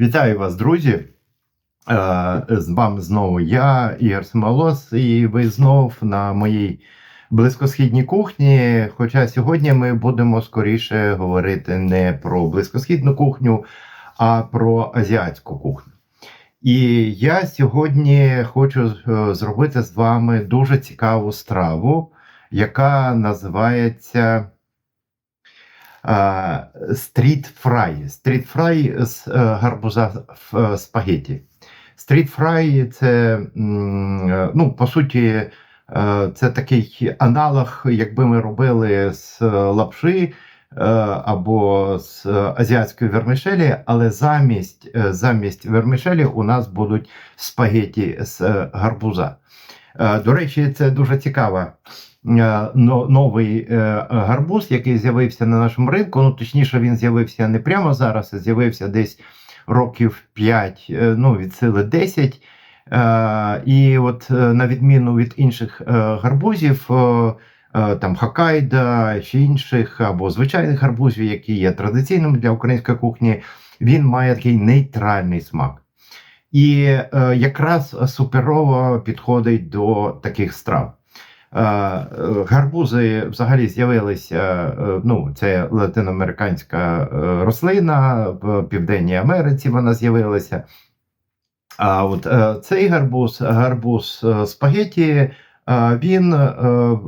Вітаю вас, друзі! Е, З вами знову я, Ігор Смолос, і ви знов на моїй близькосхідній кухні. Хоча сьогодні ми будемо скоріше говорити не про близькосхідну кухню, а про азіатську кухню. І я сьогодні хочу е, зробити з вами дуже цікаву страву, яка називається стріт фрай. Стріт фрай з е, гарбуза е, спагеті. Стріт фрай це, е, ну, по суті, це такий аналог, якби ми робили з лапши або з азіатської вермішелі, але замість, замість вермішелі у нас будуть спагеті з гарбуза. До речі, це дуже цікава новий е, гарбуз, який з'явився на нашому ринку. Ну, точніше, він з'явився не прямо зараз, а з'явився десь років 5, е, ну, від сили 10. Е, І от е, на відміну від інших е, гарбузів, е, е, там Хокайда чи інших, або звичайних гарбузів, які є традиційними для української кухні, він має такий нейтральний смак. І е, якраз суперово підходить до таких страв. Е, Гарбузи взагалі з'явилися. е, Ну, це латиноамериканська е, рослина в Південній Америці. Вона з'явилася. А от цей гарбуз, гарбуз спагеті, він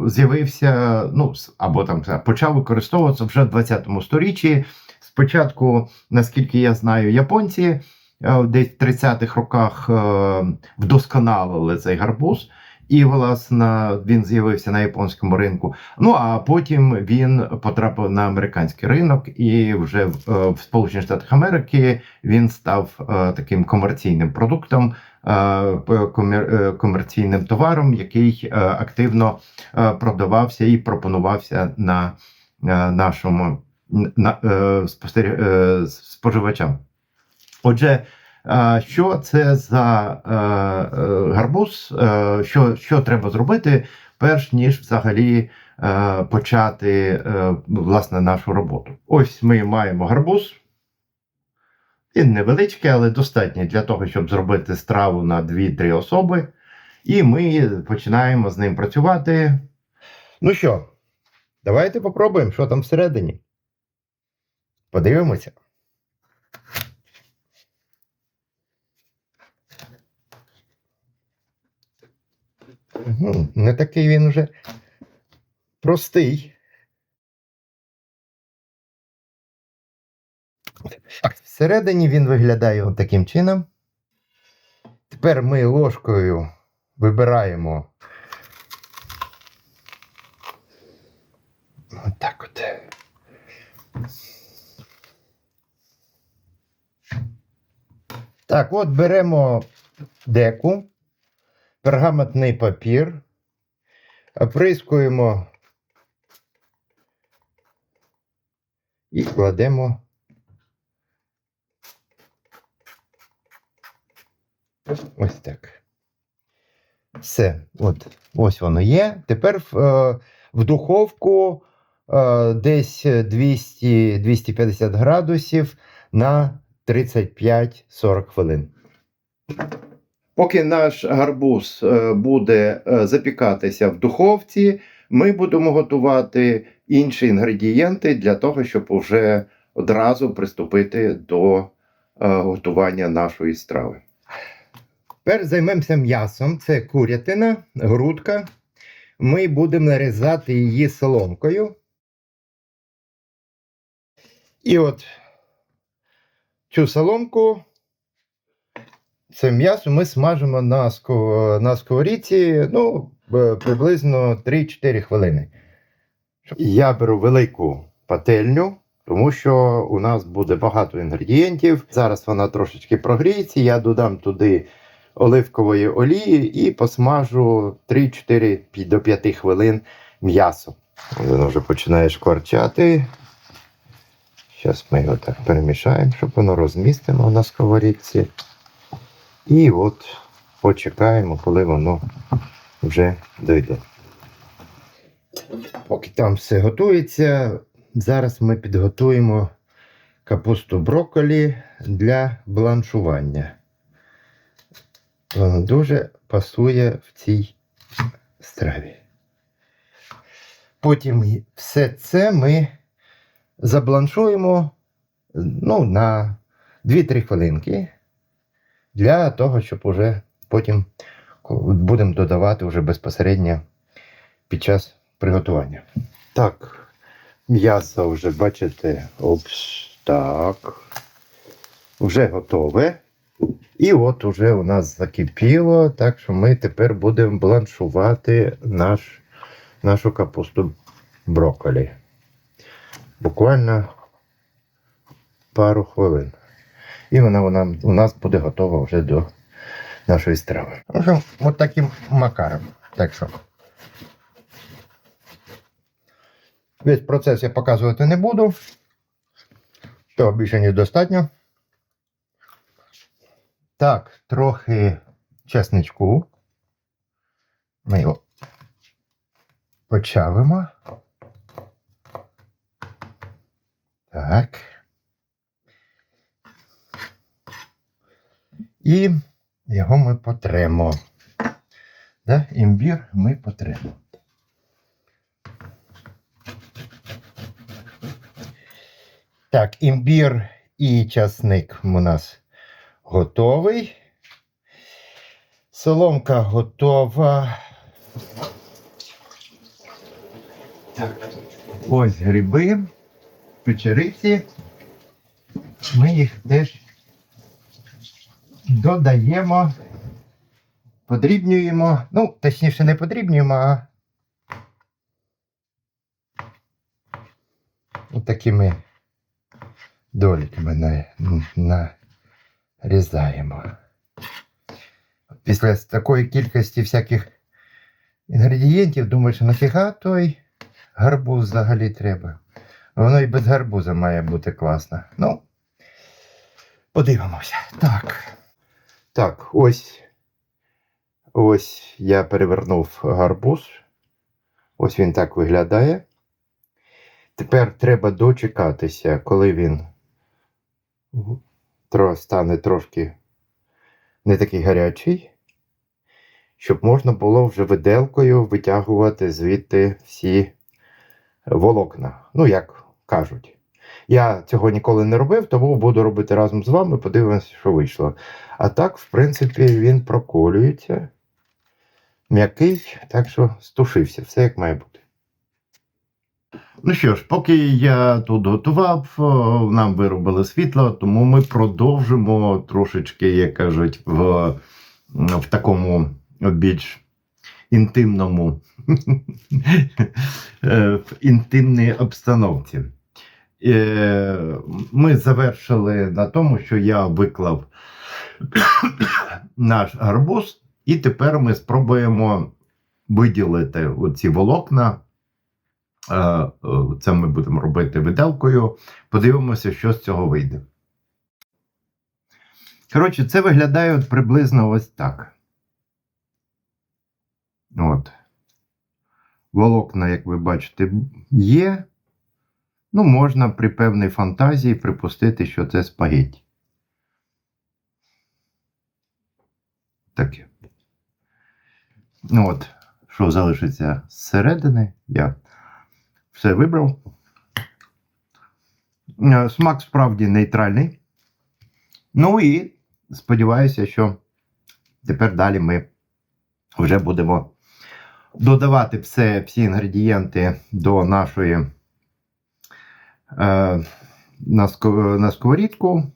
з'явився, ну або там почав використовуватися вже в 20-му сторіччі. Спочатку, наскільки я знаю, японці десь в 30-х роках вдосконалили цей гарбуз. І, власне, він з'явився на японському ринку. Ну а потім він потрапив на американський ринок, і вже в, е, в Сполучених Штатах Америки він став е, таким комерційним продуктом, е, комер- комерційним товаром, який активно продавався і пропонувався на нашому на, споживачам. Отже, що це за е, е, гарбуз? Е, Що, що треба зробити, перш ніж взагалі почати власне нашу роботу? Ось ми маємо гарбуз. Він невеличкий, але достатній для того, щоб зробити страву на 2-3 особи. І ми починаємо з ним працювати. Ну що, давайте попробуємо, що там всередині. Подивимося. Не такий він уже простий. Так, всередині він виглядає от таким чином. Тепер ми ложкою вибираємо. Отак от. Так, от беремо деку, пергаментний папір, оприскуємо і кладемо. Ось так. Все, от, ось воно є. Тепер в, е, в духовку е, десь 200-250 градусів на 35-40 хвилин. Поки наш гарбуз е, буде е, запікатися в духовці, ми будемо готувати інші інгредієнти для того, щоб вже одразу приступити до е, готування нашої страви. Тепер займемося м'ясом. Це курятина, грудка. Ми будемо нарізати її соломкою. І от цю соломку, це м'ясо ми смажимо на, на сковорідці ну, приблизно 3-4 хвилини. Я беру велику пательню, тому що у нас буде багато інгредієнтів. Зараз вона трошечки прогріється. Я додам туди оливкової олії і посмажу 3-4 до 5 хвилин м'ясо. Воно вже починає шкварчати. Зараз ми його так перемішаємо, щоб воно розмістимо на сковорідці. І от почекаємо, коли воно вже дойде. Поки там все готується, зараз ми підготуємо капусту брокколі для бланшування. Воно дуже пасує в цій страві. Потім все це ми забланшуємо ну, на 2-3 хвилинки для того, щоб уже потім будемо додавати вже безпосередньо під час приготування. Так, м'ясо вже бачите, опс, так. Вже готове. І от уже у нас закипіло, так що ми тепер будемо бланшувати наш, нашу капусту брокколі. Буквально пару хвилин. І вона, вона у нас буде готова вже до нашої страви. В общем, от таким макаром. Так що. Весь процес я показувати не буду. Того більше недостатньо. Так, трохи чесничку. Ми його почавимо. Так. І його ми потремо. Да? Імбір ми потремо. Так, імбір і часник у нас готовий. Соломка готова. Так, ось гриби, печериці. Ми їх теж додаємо, подрібнюємо. Ну, точніше, не подрібнюємо, а такими доліками нарізаємо. Після такої кількості всяких інгредієнтів думаєш, нафіга той гарбуз взагалі треба. Воно і без гарбуза має бути класно. Ну, подивимося. Так. Так, ось. Ось я перевернув гарбуз. Ось він так виглядає. Тепер треба дочекатися, коли він стане трошки не такий гарячий, щоб можна було вже виделкою витягувати звідти всі волокна. Ну, як кажуть. Я цього ніколи не робив, тому буду робити разом з вами, подивимося, що вийшло. А так, в принципі, він проколюється. М'який, так що стушився, все як має бути. Ну що ж, поки я тут готував, нам виробили світло, тому ми продовжимо трошечки, як кажуть, в, в такому більш інтимному е, в інтимній обстановці. Е, Ми завершили на тому, що я виклав наш гарбуз, і тепер ми спробуємо виділити оці волокна. Е, Це ми будемо робити виделкою. Подивимося, що з цього вийде. Коротше, це виглядає от приблизно ось так. От. Волокна, як ви бачите, є. Ну, можна при певній фантазії припустити, що це спагетті. Таке. Ну от, що залишиться зсередини, я все вибрав. Е, Смак справді нейтральний. Ну і сподіваюся, що тепер далі ми вже будемо додавати все, всі інгредієнти до нашої на, ско- на сковорідку,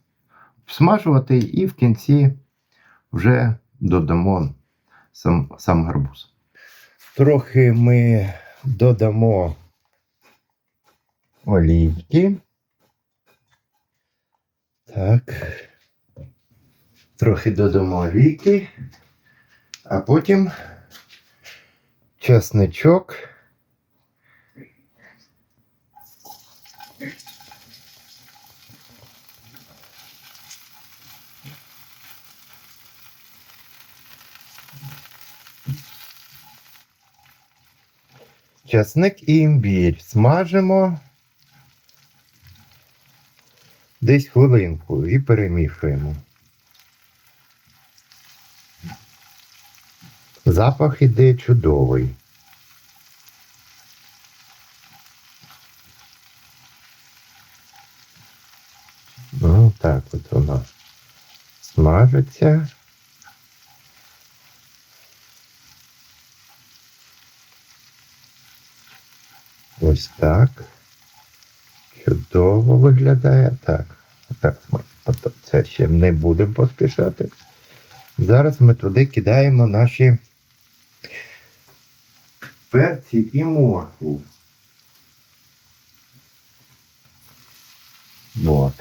смажувати і в кінці вже додамо сам, сам гарбуз. Трохи ми додамо олійки. Так. Трохи додамо олійки, а потім чесничок. Часник і імбір. Смажимо десь хвилинку і перемішуємо. Запах іде чудовий. Ну, так от воно смажиться. Ось так. Чудово виглядає. Так. Так, це ще не будемо поспішати. Зараз ми туди кидаємо наші перці і моркву. Вот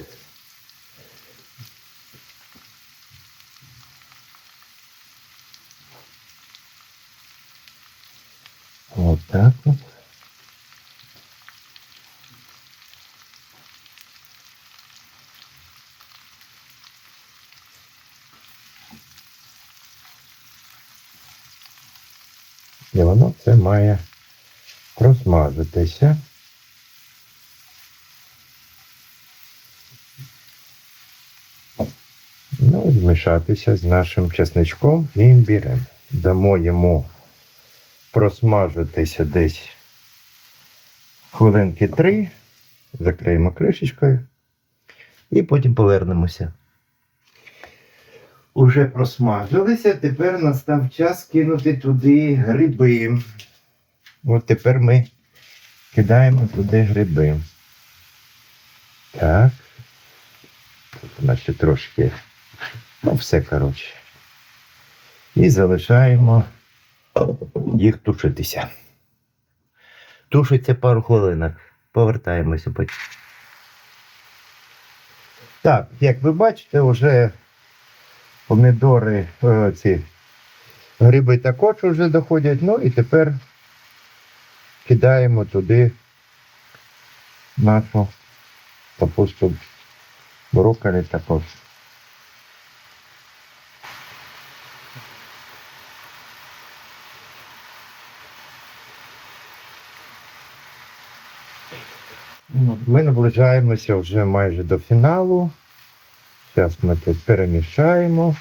так вот. І воно це має просмажитися. Ну, змішатися з нашим чесничком і імбірем. Дамо йому просмажитися десь хвилинки три, закриємо кришечкою і потім повернемося. Уже просмажилися, тепер настав час кинути туди гриби. От тепер ми кидаємо туди гриби. Так. Ще трошки. Ну, все, коротше. І залишаємо їх тушитися. Тушиться пару хвилинок. Повертаємося потім. Так, як ви бачите, вже помідори, е, ці гриби також вже доходять. Ну і тепер кидаємо туди нашу капусту брокколі також. Ми наближаємося вже майже до фіналу. Зараз ми тут перемішаємо.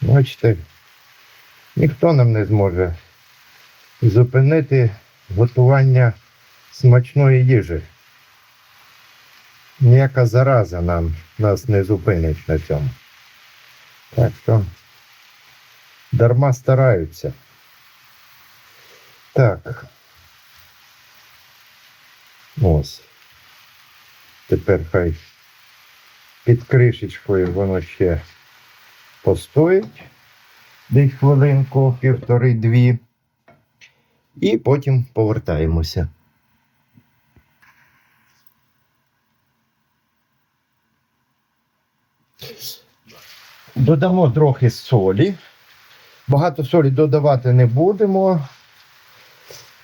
Бачите, ніхто нам не зможе зупинити готування смачної їжі. Ніяка зараза нам нас не зупинить на цьому. Так що дарма стараються. Так. Ось. Тепер хай під кришечкою воно ще постоїть десь хвилинку, півтори-дві. І потім повертаємося. Додамо трохи солі. Багато солі додавати не будемо,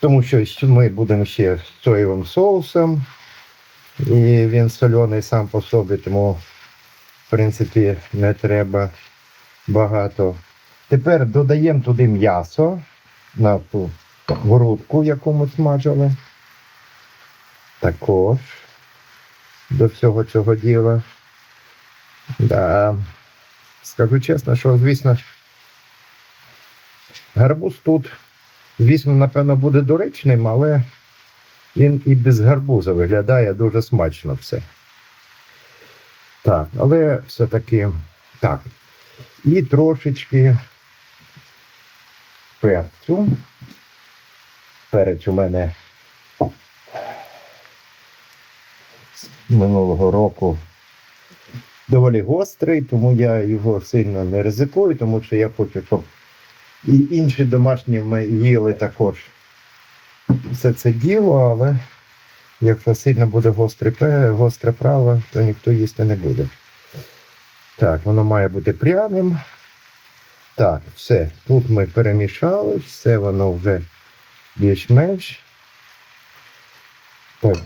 тому що ми будемо ще з соєвим соусом. І він соляний сам по собі, тому, принципі, не треба багато. Тепер додаємо туди м'ясо на ту грудку, яку ми смажили. Також до всього цього діла. Да. Скажу чесно, що, звісно, гарбуз тут, звісно, напевно, буде доречним, але він і без гарбуза виглядає дуже смачно все. Так, але все-таки так. І трошечки перцю. Перець у мене минулого року доволі гострий, тому я його сильно не ризикую, тому що я хочу, щоб і інші домашні ми їли також все це діло, але якщо сильно буде гострий, пе- гостре право, то ніхто їсти не буде. Так, воно має бути пряним. Так, все. Тут ми перемішали, все воно вже більш-менш.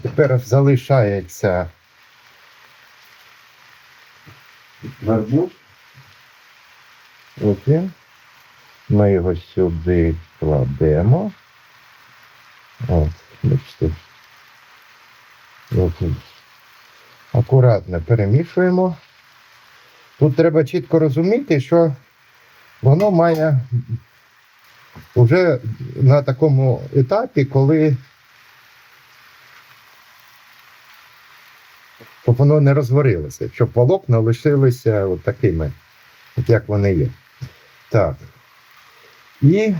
Тепер залишається гарбуз. Ось він. Ми його сюди кладемо. От, бачите. Акуратно перемішуємо. Тут треба чітко розуміти, що воно має вже на такому етапі, коли щоб воно не розварилося, щоб волокна лишилися от такими, от як вони є. Так. І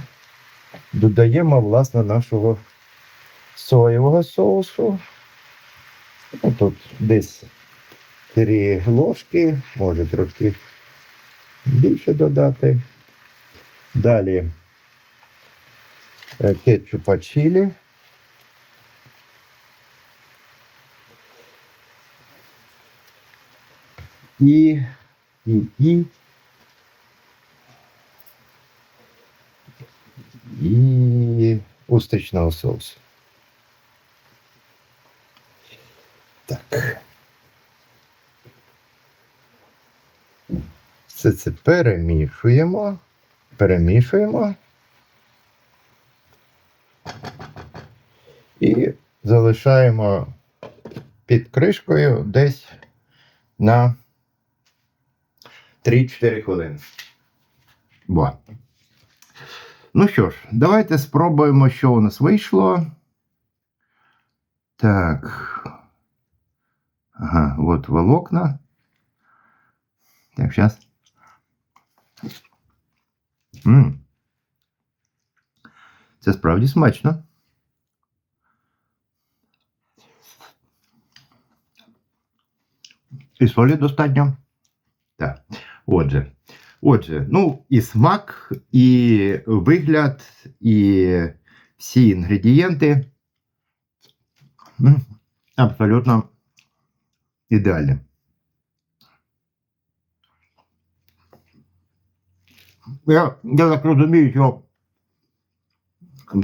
додаємо, власне, нашого соєвого соусу. Тут десь 3 ложки, може трошки більше додати. Далі е, кетчупа чилі. І, і, і, і устричного соусу. Так. Все це перемішуємо. Перемішуємо. І залишаємо під кришкою десь на 3-4 хвилини. Во. Ну що ж, давайте спробуємо, що у нас вийшло. Так. Ага, от волокна. Так, сейчас. М. Це справді смачно. І солі достатньо. Так. Отже. Отже, ну, і смак, і вигляд, і всі інгредієнти. м, Абсолютно ідеальні. Я, я так розумію, що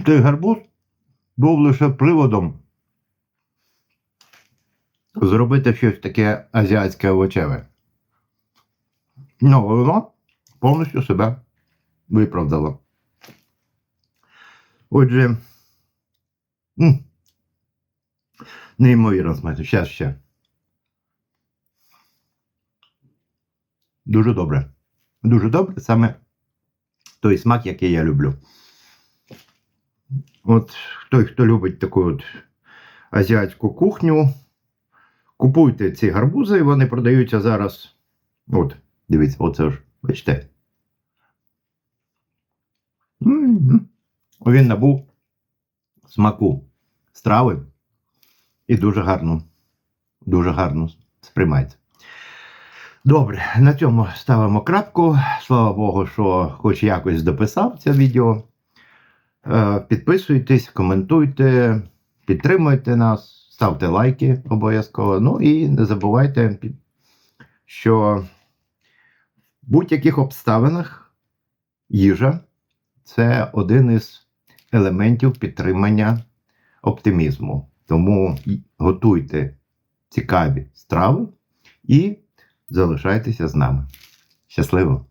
цей гарбуз був лише приводом зробити щось таке азіатське овочеве. Ну, воно повністю себе виправдало. Отже, неймовірно смачно. Щас ще. Дуже добре. Дуже добре, саме той смак, який я люблю. От той, хто любить таку от азіатську кухню, купуйте ці гарбузи, вони продаються зараз. От, дивіться, оце ж, бачите. М-м-м. Він набув смаку страви і дуже гарно, дуже гарно сприймається. Добре, на цьому ставимо крапку. Слава Богу, що хоч якось дописав це відео. Е, Підписуйтесь, коментуйте, підтримуйте нас, ставте лайки обов'язково. Ну і не забувайте, що в будь-яких обставинах їжа це один із елементів підтримання оптимізму. Тому готуйте цікаві страви і залишайтеся з нами. Щасливо!